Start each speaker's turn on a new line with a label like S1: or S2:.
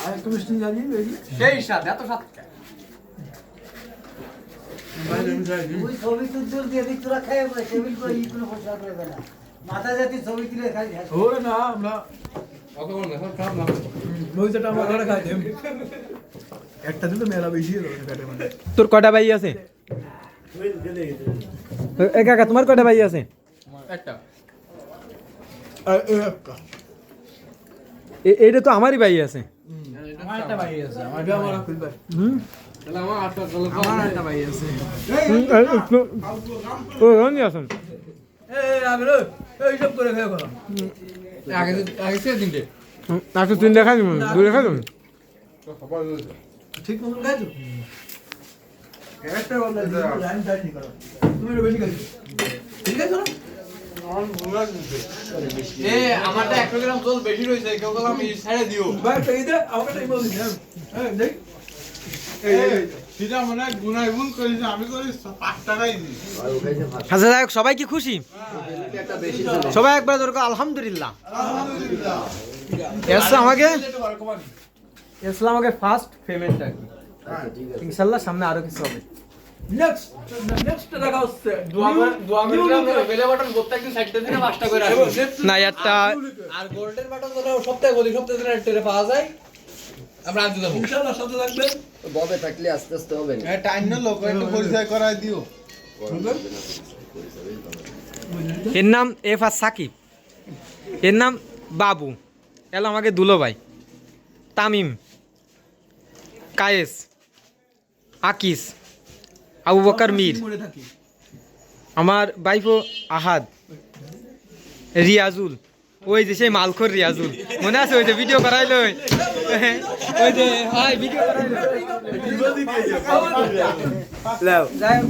S1: আর একটু মিষ্টি জানি বেশি
S2: সেই স্বাদ এত স্বাদ
S3: ওই ছবি তুলতে দিয়ে দিক তোরা খাই টেবিল করে ই কোনো পয়সা করবে না মাথা জাতি ছবি তুলে খাই
S1: ওরে না আমরা
S4: তোর কটা ভাই আছে? কাকা তোমার কটা ভাই আছে
S2: একটা
S4: এইটা তো আমারই ভাই আছে।
S1: খাই
S2: আগে
S1: ঠিক মতন একটা বন্ধ লাইন দাঁড় ঠিক করো তুমি এটা বেশি ঠিক আছে
S2: আমারটা 100 গ্রাম জল বেশি রইছে কেউ আমি ছেড়ে দিও।
S1: ভাই এই দে আমাকে টাইম বলি না হ্যাঁ দেখ।
S4: আচ্ছা যাই হোক, সবাই কি খুশি? সবাই একবার তোর আলহামদুলিল্লাহ। এসছে আমাকে। এসছে আমাকে ফার্স্ট পেমেন্ট আর কি ইনশাল্লাহ সামনে আরও কিছু হবে।
S1: নেক্সট নেক্সট দেখা হচ্ছে।
S2: দোয়া করে দোয়া করে দিলাম বেলে বাটন প্রত্যেকদিন সাইডটা দিনে পাঁচটা করে আসবে।
S4: না একটা
S2: আর গোল্ডেন বাটন যেটা সপ্তাহে প্রতি সপ্তাহে যেটা টেরে পাওয়া যায় আমরা আনতে যাব।
S1: ইনশাআল্লাহ সাথে থাকবে।
S5: ববে থাকলে আস্তে আস্তে হবে না।
S6: টাইম লোক একটু পরিচয় করাই দিও।
S4: এর নাম এফ আর সাকিব। এর নাম বাবু। এলো আমাকে দুলো ভাই। তামিম। কায়েস। আকিস। আবু বকার মীর। আমার বাইফো আহাদ রিয়াজুল। ওই যে সেই মালখর রিয়াজুল। মনে আছে ওই যে ভিডিও করাইল? ওই যে হাই ভিডিও করাইলো। যাই হোক,